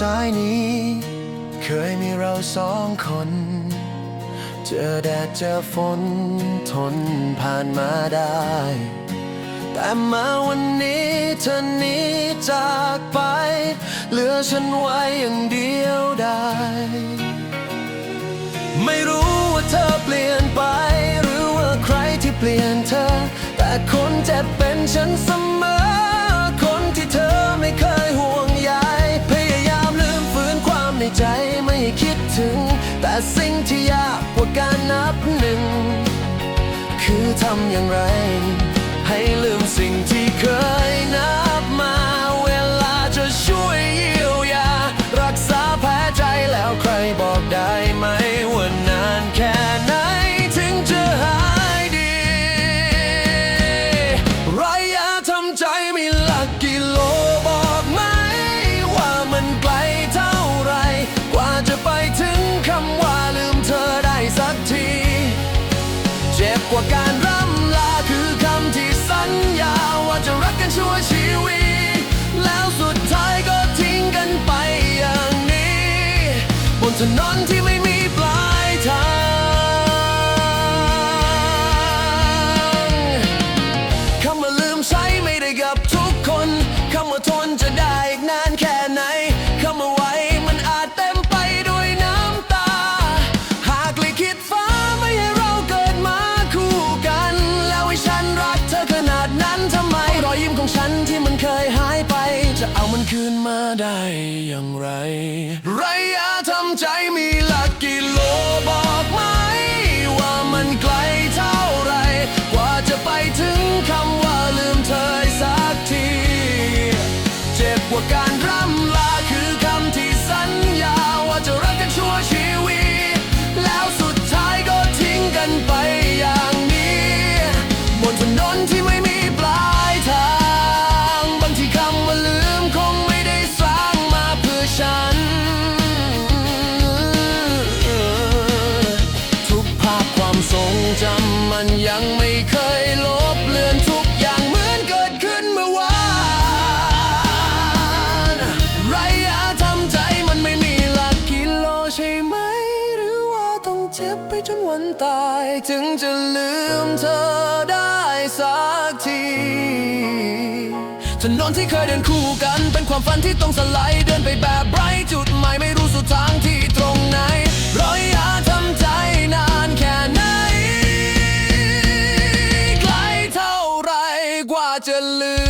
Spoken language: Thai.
สายนี้ เคยมีเราสองคน เจอแดดเจอฝนทนผ่านมาได้ แต่มาวันนี้เธอหนี้จากไป เหลือฉันไว้อย่างเดียวได้ ไม่รู้ว่าเธอเปลี่ยนไป หรือว่าใครที่เปลี่ยนเธอ แต่คนเจ็บเป็นฉันเสมอ คนที่เธอไม่เคยห่ว สิ่งที่ยากกว่าการนับหนึ่ง คือทำอย่างไร ให้ลืมสิ่งที่เคย ญญาว่าจะรักกันชั่วชีวิต แล้วสุดท้ายก็ทิ้งกันไปอย่างนี้ บนถนนที่ ได้อย่างไร เจ็บไปจนวันตาย ถึงจะลืมเธอได้สักทีถนนที่เคยเดินคู่กันเป็นความฝันที่ต้องสลายเดินไปแบบไร้จุดหมายไม่รู้สุดทางที่ตรงไหนรอยยาทำใจนานแค่ไหนไกลเท่าไรกว่าจะลื